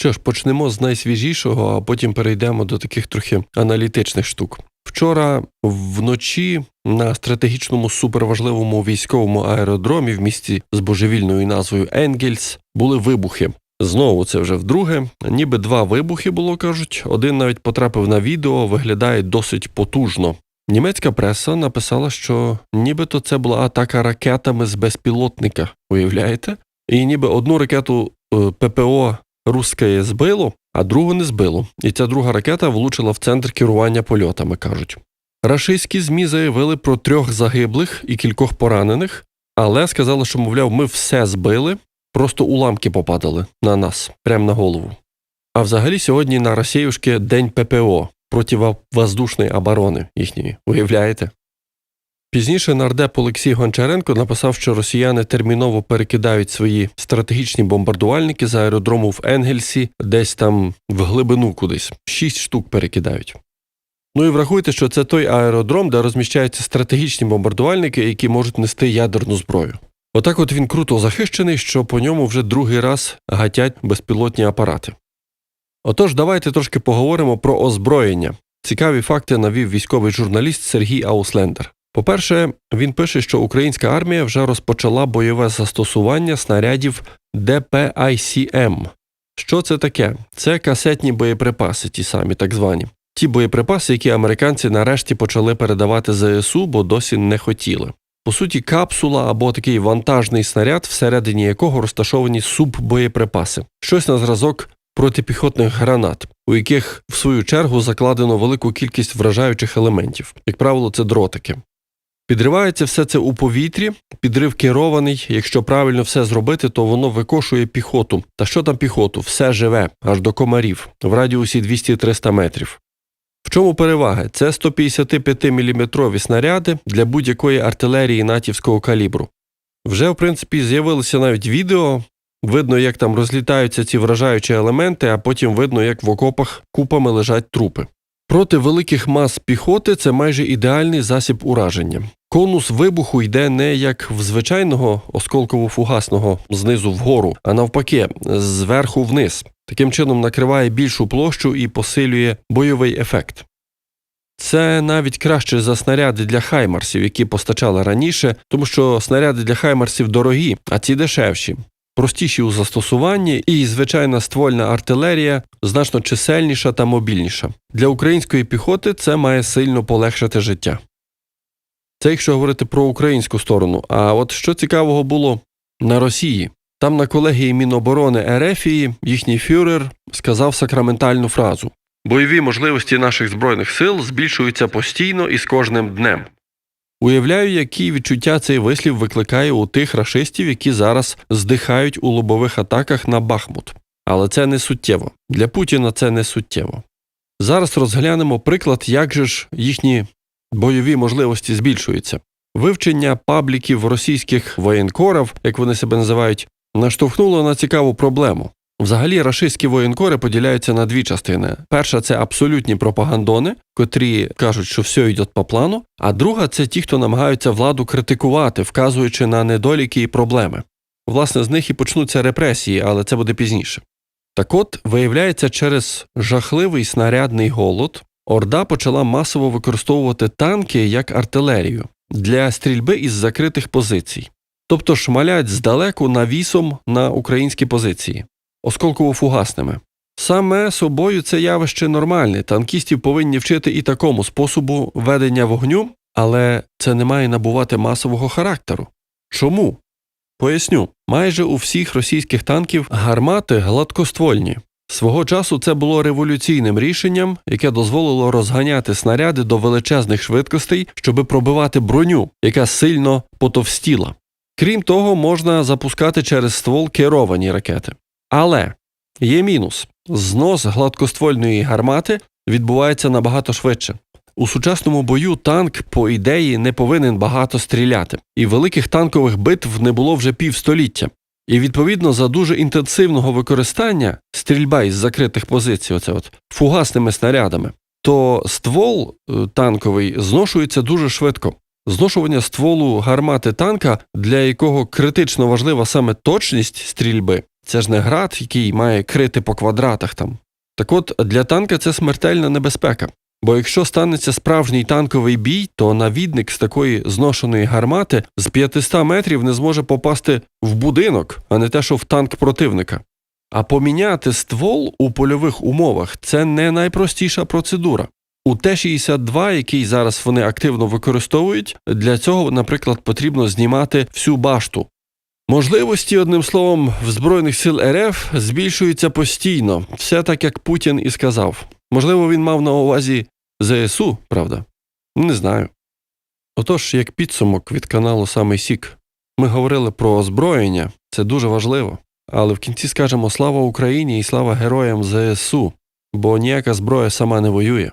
Що ж, почнемо з найсвіжішого, а потім перейдемо до таких трохи аналітичних штук. Вчора вночі на стратегічному суперважливому військовому аеродромі в місті з божевільною назвою Енгельс були вибухи. Знову це вже вдруге. Ніби два вибухи було кажуть. Один навіть потрапив на відео, виглядає досить потужно. Німецька преса написала, що нібито це була атака ракетами з безпілотника. Уявляєте? І ніби одну ракету е, ППО русське збило, а другу не збило. І ця друга ракета влучила в центр керування польотами, кажуть. Рашистські ЗМІ заявили про трьох загиблих і кількох поранених, але сказали, що, мовляв, ми все збили, просто уламки попадали на нас, прямо на голову. А взагалі сьогодні на Росіюшки День ППО противовоздушної оборони їхньої. Уявляєте? Пізніше нардеп Олексій Гончаренко написав, що росіяни терміново перекидають свої стратегічні бомбардувальники з аеродрому в Енгельсі, десь там в глибину кудись. Шість штук перекидають. Ну і врахуйте, що це той аеродром, де розміщаються стратегічні бомбардувальники, які можуть нести ядерну зброю. Отак от він круто захищений, що по ньому вже другий раз гатять безпілотні апарати. Отож, давайте трошки поговоримо про озброєння. Цікаві факти навів військовий журналіст Сергій Ауслендер. По-перше, він пише, що українська армія вже розпочала бойове застосування снарядів ДПICM. Що це таке? Це касетні боєприпаси, ті самі, так звані. Ті боєприпаси, які американці нарешті почали передавати ЗСУ, бо досі не хотіли. По суті, капсула або такий вантажний снаряд, всередині якого розташовані суббоєприпаси, щось на зразок протипіхотних гранат, у яких в свою чергу закладено велику кількість вражаючих елементів. Як правило, це дротики. Підривається все це у повітрі, підрив керований. Якщо правильно все зробити, то воно викошує піхоту. Та що там піхоту? Все живе, аж до комарів, в радіусі 200-300 метрів. В чому перевага? Це 155-мм снаряди для будь-якої артилерії натівського калібру. Вже, в принципі, з'явилося навіть відео. Видно, як там розлітаються ці вражаючі елементи, а потім видно, як в окопах купами лежать трупи. Проти великих мас піхоти це майже ідеальний засіб ураження. Конус вибуху йде не як в звичайного осколково-фугасного знизу вгору, а навпаки, зверху вниз. Таким чином накриває більшу площу і посилює бойовий ефект. Це навіть краще за снаряди для хаймарсів, які постачали раніше, тому що снаряди для хаймарсів дорогі, а ці дешевші, простіші у застосуванні, і звичайна ствольна артилерія значно чисельніша та мобільніша. Для української піхоти це має сильно полегшити життя. Це якщо говорити про українську сторону. А от що цікавого було на Росії? Там на колегії Міноборони Ерефії їхній фюрер сказав сакраментальну фразу: бойові можливості наших збройних сил збільшуються постійно і з кожним днем. Уявляю, які відчуття цей вислів викликає у тих рашистів, які зараз здихають у лобових атаках на Бахмут. Але це не суттєво. Для Путіна це не суттєво. Зараз розглянемо приклад, як же ж їхні бойові можливості збільшуються. Вивчення пабліків російських воєнкорів, як вони себе називають, наштовхнуло на цікаву проблему. Взагалі, рашистські воєнкори поділяються на дві частини. Перша це абсолютні пропагандони, котрі кажуть, що все йде по плану. А друга це ті, хто намагаються владу критикувати, вказуючи на недоліки і проблеми. Власне, з них і почнуться репресії, але це буде пізніше. Так от, виявляється, через жахливий снарядний голод Орда почала масово використовувати танки як артилерію для стрільби із закритих позицій, тобто шмалять здалеку навісом на українські позиції, осколково-фугасними. Саме собою це явище нормальне. Танкістів повинні вчити і такому способу ведення вогню, але це не має набувати масового характеру. Чому? Поясню, майже у всіх російських танків гармати гладкоствольні. Свого часу це було революційним рішенням, яке дозволило розганяти снаряди до величезних швидкостей, щоби пробивати броню, яка сильно потовстіла. Крім того, можна запускати через ствол керовані ракети. Але є мінус: знос гладкоствольної гармати відбувається набагато швидше. У сучасному бою танк, по ідеї, не повинен багато стріляти, і великих танкових битв не було вже півстоліття. І відповідно за дуже інтенсивного використання стрільба із закритих позицій, оце от фугасними снарядами, то ствол е, танковий зношується дуже швидко. Зношування стволу гармати танка, для якого критично важлива саме точність стрільби, Це ж не град, який має крити по квадратах там. Так от для танка це смертельна небезпека. Бо якщо станеться справжній танковий бій, то навідник з такої зношеної гармати з 500 метрів не зможе попасти в будинок, а не те, що в танк противника. А поміняти ствол у польових умовах це не найпростіша процедура. У Т-62, який зараз вони активно використовують, для цього, наприклад, потрібно знімати всю башту. Можливості, одним словом, в Збройних сил РФ збільшуються постійно, все так, як Путін і сказав. Можливо, він мав на увазі ЗСУ, правда? Не знаю. Отож, як підсумок від каналу Самий Сік, ми говорили про озброєння, це дуже важливо. Але в кінці скажемо слава Україні і слава героям ЗСУ, бо ніяка зброя сама не воює.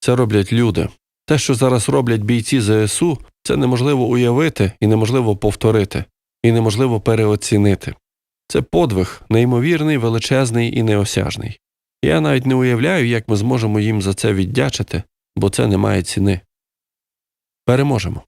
Це роблять люди. Те, що зараз роблять бійці ЗСУ, це неможливо уявити і неможливо повторити, і неможливо переоцінити. Це подвиг, неймовірний, величезний і неосяжний. Я навіть не уявляю, як ми зможемо їм за це віддячити, бо це не має ціни. Переможемо.